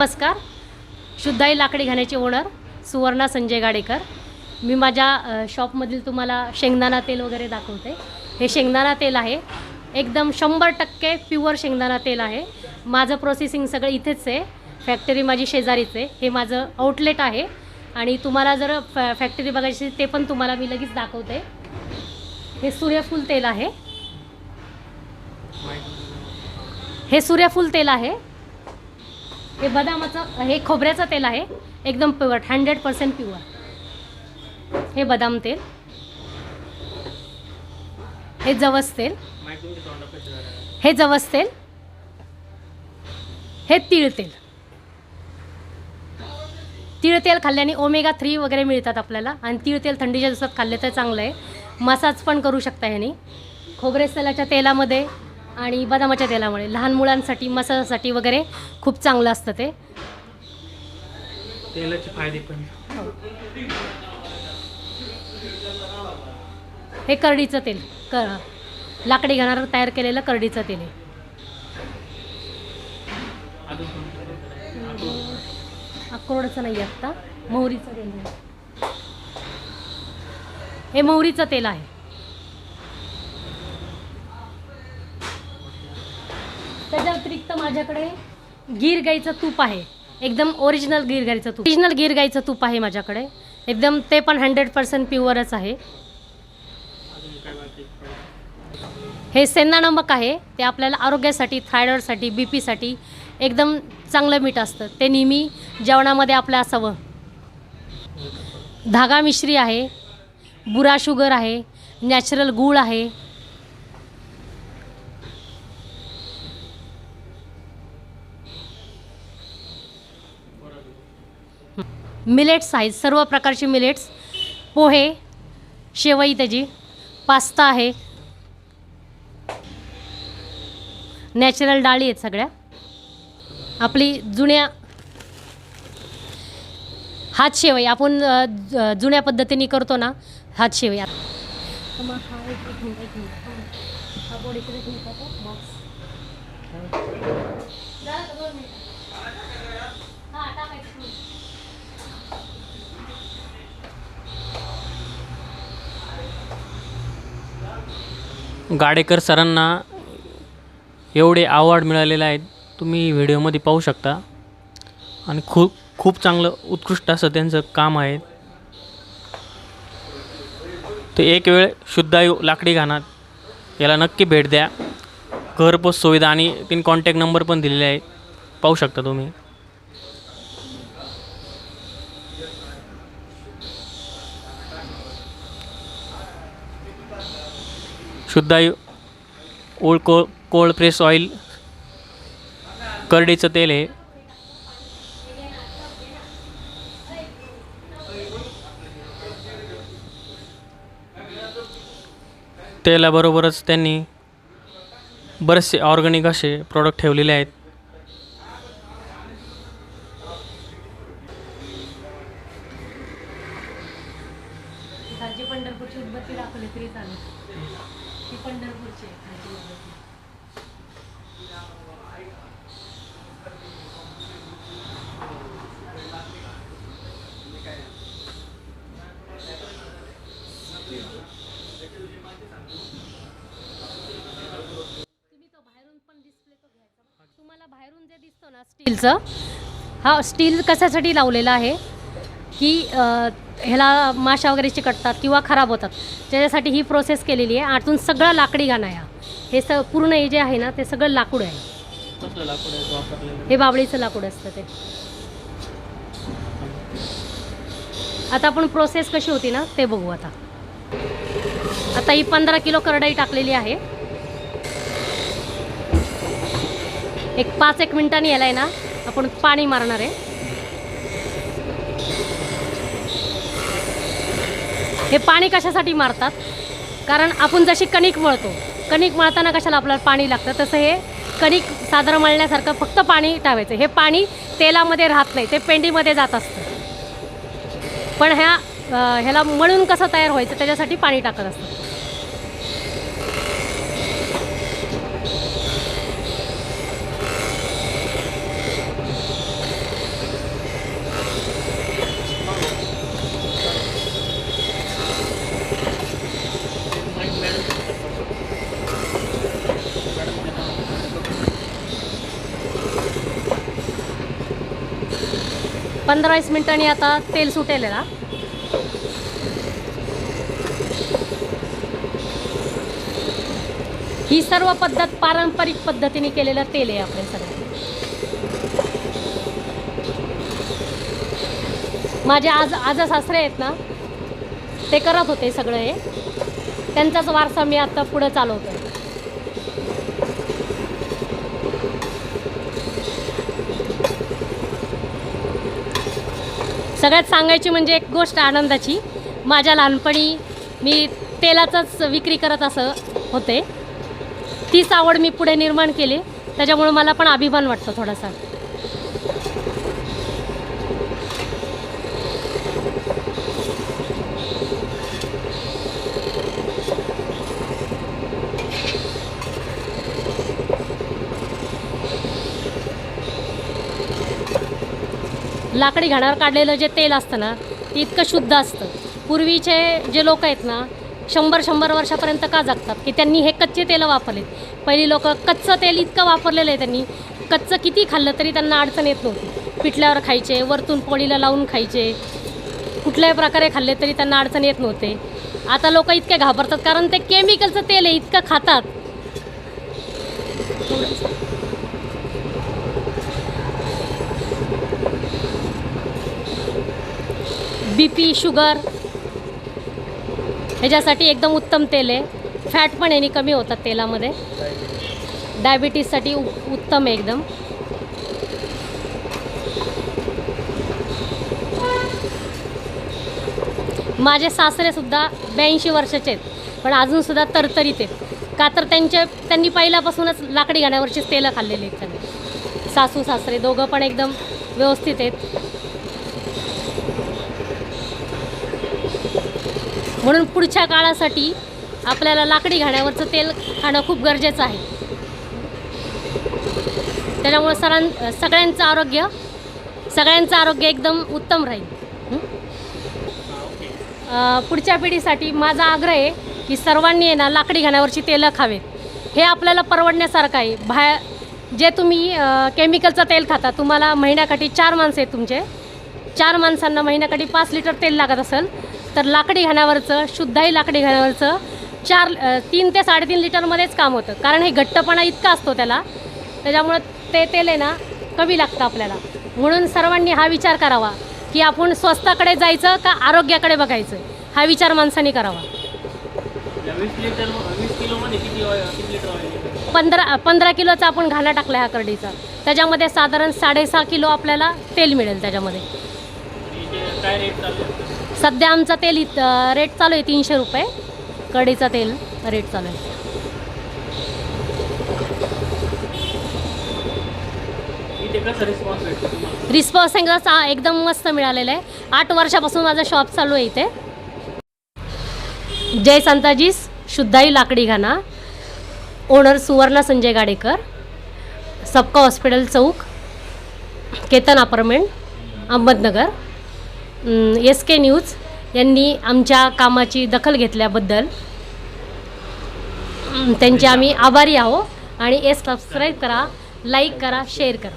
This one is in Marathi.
नमस्कार. शुद्धाई लाकडी घाण्याचे ओनर सुवर्णा संजय गाडेकर. मी माझ्या शॉपमधील तुम्हाला शेंगदाणा तेल वगैरे दाखवते. हे शेंगदाणा तेल आहे. एकदम शंभर टक्के प्युअर शेंगदाणा तेल आहे. माझं प्रोसेसिंग सगळं इथेच आहे. फॅक्टरी माझी शेजारीच आहे. हे माझं आउटलेट आहे. आणि तुम्हाला जर फॅ फॅक्टरी बघायची ते पण तुम्हाला मी लगेच दाखवते. हे सूर्यफूल तेल आहे. हे सूर्यफूल तेल आहे. हे बदामाचं हे खोबऱ्याचं तेल आहे. एकदम प्युअर हंड्रेड पर्सेंट प्युअर हे बदाम तेल. हे जवस तेल. हे जवस तेल. हे तीळ तेल. तीळ तेल खाल्ल्याने ओमेगा थ्री वगैरे मिळतात आपल्याला. आणि तीळ तेल थंडीच्या दिवसात खाल्ले तर चांगलं आहे. मसाज पण करू शकता ह्यानी. खोबरेस तेलाच्या तेलामध्ये आणि बदामाच्या तेलामुळे लहान मुलांसाठी मसाजासाठी वगैरे खूप चांगलं असतं ते. तेलाचे फायदे पण. हे. करडीचं तेल क लाकडी घाणार तयार केलेलं करडीचं तेल आहे? अक्रोडचं नाही आत्ता मोहरीचं तेल आहे. हे मोहरीचं तेल आहे. त्याच्या व्यतिरिक्त माझ्याकडे गीर गाईचं तूप आहे. एकदम ओरिजिनल गीर गाईचं तूप. ओरिजिनल गीर गाईचं तूप आहे माझ्याकडे. एकदम ते पण हंड्रेड पर्सेंट प्युअरच आहे. हे सेंदा नमक आहे. ते आपल्याला आरोग्यासाठी थायरॉईडसाठी बी पीसाठी एकदम चांगलं मीठ असतं. ते नेहमी जेवणामध्ये आपलं असावं. धागा मिश्री आहे. बुरा शुगर आहे. नॅचरल गूळ आहे. मिलेट्स आहेत सर्व प्रकारचे मिलेट्स पोहे शेवई त्याची पास्ता आहे नॅचरल डाळी आहेत सगळ्या आपली जुन्या हात शेवई आपण जुन्या पद्धतीने करतो ना हात शेवई मग हा एक- एक मिनिट, एक मिनिट. हा बोर्ड इकडे ठेवू का तो? Box. झालं का दोन मिनिटं? हा, टाकायचं. हं. गाडेकर सरांना एवढे अवॉर्ड मिळालेले आहेत तुम्ही व्हिडिओमध्ये पाहू शकता. आणि खूप खूप चांगलं उत्कृष्ट असं त्यांचं काम आहे. ते एक वेळ शुद्धायू लाकडी घाणात याला नक्की भेट द्या. घरपोच सुविधा आणि तीन कॉन्टॅक्ट नंबर पण दिलेले आहेत. पाहू शकता तुम्ही. शुद्धायू ओळ को कोल्ड प्रेस ऑइल करडीचं तेल आहे. तेलाबरोबरच त्यांनी बरेचसे ऑर्गॅनिक असे प्रोडक्ट ठेवलेले आहेत खालची पंढरपूरची उदबत्ती दाखवली तरी चालेल ती पंढरपूरची आहे खालची उदबत्ती. तुम्ही तो बाहेरून पण डिस्प्ले तो घ्यायचा. तुम्हाला बाहेरून जे दिसतो ना स्टीलचं हा स्टील कशासाठी लावलेला आहे? की ह्याला माशा वगैरे चिकटतात किंवा खराब होतात. त्याच्यासाठी ही प्रोसेस केलेली आहे. आतून सगळं लाकडी गाणं आहे हा. स पूर्ण हे जे आहे ना ते सगळं लाकूड आहे. हे बाबळीचं लाकूड असतं ते. आता आपण प्रोसेस कशी होती ना ते बघू आता. आता ही पंधरा किलो करडाई टाकलेली आहे. एक पाच एक मिनिटांनी यायला आहे ना आपण पाणी मारणार आहे. हे पाणी कशासाठी मारतात? कारण आपण जशी कणिक मळतो कणिक मळताना कशाला आपल्याला पाणी लागतं? तसं हे कणिक साधारण मळण्यासारखं फक्त पाणी टाकायचं हे पाणी तेलामध्ये राहत नाही ते पेंडीमध्ये जात असतं. पण ह्या ह्याला मळून कसं तयार व्हायचं? त्याच्यासाठी पाणी टाकत असतं. पंधरा वीस मिनिटांनी आता तेल सुटेल ना ही सर्व पद्धत पारंपरिक पद्धतीने केलेलं तेल आहे आपले सगळं माझे आज आज सासरे आहेत ना ते करत होते सगळं. हे त्यांचाच वारसा मी आता पुढं चालवतो सगळ्यात सांगायची म्हणजे एक गोष्ट आनंदाची. माझ्या लहानपणी मी तेलाचाच विक्री करत असं होते. तीच आवड मी पुढे निर्माण केली. त्याच्यामुळं मला पण अभिमान वाटतो थोडासा. लाकडी घाण्यावर काढलेलं जे तेल असतं ना ते इतकं शुद्ध असतं. पूर्वीचे जे लोक आहेत ना शंभर शंभर वर्षापर्यंत का जगतात? की त्यांनी हे कच्चे तेलं वापरलेत. पहिली लोक कच्चं तेल इतकं वापरलेलं आहे त्यांनी कच्चं किती खाल्लं तरी त्यांना अडचण येत नव्हती. पिठल्यावर खायचे वरतून पोळीला लावून खायचे कुठल्याही प्रकारे खाल्ले तरी त्यांना अडचण येत नव्हते. आता लोक इतके घाबरतात कारण ते केमिकलचं तेल आहे इतकं खातात. बी पी शुगर ह्याच्यासाठी एकदम उत्तम तेल आहे. फॅट पण याने कमी होतात तेलामध्ये. डायबिटीजसाठी उ उत्तम आहे एकदम. माझे सासरेसुद्धा ब्याऐंशी वर्षाचे आहेत पण अजूनसुद्धा तरतरीत आहेत. का तर त्यांच्या त्यांनी पहिल्यापासूनच लाकडी घाण्यावरचीच तेलं खाल्लेली आहेत सासू सासरे दोघं पण एकदम व्यवस्थित आहेत. म्हणून पुढच्या काळासाठी आपल्याला लाकडी घाण्यावरचं तेल खाणं खूप गरजेचं आहे. त्याच्यामुळे सरां सगळ्यांचं आरोग्य सगळ्यांचं आरोग्य एकदम उत्तम राहील. पुढच्या पिढीसाठी माझा आग्रह आहे की सर्वांनी आहे ना लाकडी घाण्यावरची तेलं खावेत. हे आपल्याला परवडण्यासारखं आहे. बाहेर जे तुम्ही केमिकलचं तेल खाता तुम्हाला महिन्याकाठी चार माणसं आहेत तुमचे. चार माणसांना महिन्याकाठी पाच लिटर तेल लागत असेल तर लाकडी घाण्यावरचं शुद्धही लाकडी घाण्यावरचं चार तीन ते साडेतीन लिटरमध्येच काम होतं. कारण हे घट्टपणा इतका असतो त्याला त्याच्यामुळं ते तेल आहे ना कमी लागतं आपल्याला. म्हणून सर्वांनी हा विचार करावा की आपण स्वस्ताकडे जायचं का आरोग्याकडे बघायचं? हा विचार माणसांनी करावा. पंधरा पंधरा किलोचा आपण घाणा टाकला ह्या करडीचा त्याच्यामध्ये साधारण साडेसहा किलो आपल्याला तेल मिळेल त्याच्यामध्ये. काय रेट चालू आहे? सध्या आमचा तेल इत रेट चालू आहे तीनशे रुपये. कढीचा तेल रेट चालू आहे. रिस्पॉन्स चा एकदम मस्त मिळालेला आहे. आठ वर्षापासून माझं शॉप चालू आहे इथे. जय संताजीस शुद्धाई लाकडी घाणा ओनर सुवर्णा संजय गाडेकर. सबका हॉस्पिटल चौक. Ketan apartment Ahmednagar. S K news यांनी आमच्या कामाची दखल घेतल्याबद्दल त्यांचे आम्ही आभारी आहो आणि एस सबस्क्राईब करा लाईक करा शेअर करा.